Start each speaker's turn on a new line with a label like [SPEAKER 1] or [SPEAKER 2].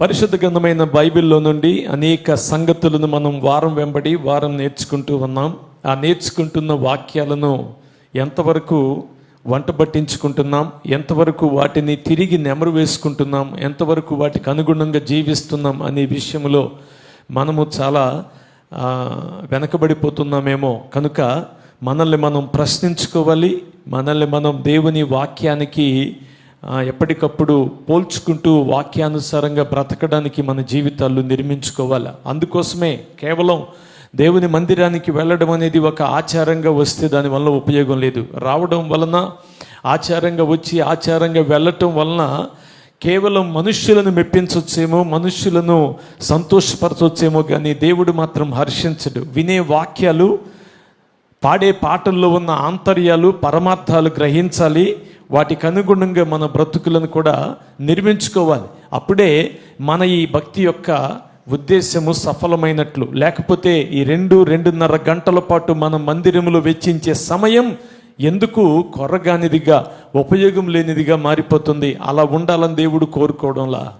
[SPEAKER 1] పరిశుద్ధ గ్రంథమైన బైబిల్లో నుండి అనేక సంగతులను మనం వారం వెంబడి వారం నేర్చుకుంటూ ఉన్నాం. ఆ నేర్చుకుంటున్న వాక్యాలను ఎంతవరకు వంట పట్టించుకుంటున్నాం? ఎంతవరకు వాటిని తిరిగి నెమరు వేసుకుంటున్నాం? ఎంతవరకు వాటికి అనుగుణంగా జీవిస్తున్నాం అనే విషయంలో మనము చాలా వెనకబడిపోతున్నామేమో. కనుక మనల్ని మనం ప్రశ్నించుకోవాలి. మనల్ని మనం దేవుని వాక్యానికి ఎప్పటికప్పుడు పోల్చుకుంటూ వాక్యానుసారంగా బ్రతకడానికి మన జీవితాలు నిర్మించుకోవాలి? అందుకోసమే కేవలం దేవుని మందిరానికి వెళ్ళడం అనేది ఒక ఆచారంగా వస్తే దానివల్ల ఉపయోగం లేదు. రావడం వలన ఆచారంగా వచ్చి ఆచారంగా వెళ్ళటం వలన కేవలం మనుష్యులను మెప్పించవచ్చేమో మనుష్యులను సంతోషపరచవచ్చేమో కానీ దేవుడు మాత్రం హర్షించడు. వినే వాక్యాలు పాడే పాటల్లో ఉన్న ఆంతర్యాలు పరమార్థాలు గ్రహించాలి. వాటికి అనుగుణంగా మన బ్రతుకులను కూడా నిర్మించుకోవాలి. అప్పుడే మన ఈ భక్తి యొక్క ఉద్దేశము సఫలమైనట్లు. లేకపోతే ఈ రెండు రెండున్నర గంటల పాటు మన మందిరములో వెచ్చించే సమయం ఎందుకు కొరగానిదిగా ఉపయోగం లేనిదిగా మారిపోతుంది. అలా ఉండాలని దేవుడు కోరుకోవడంలా.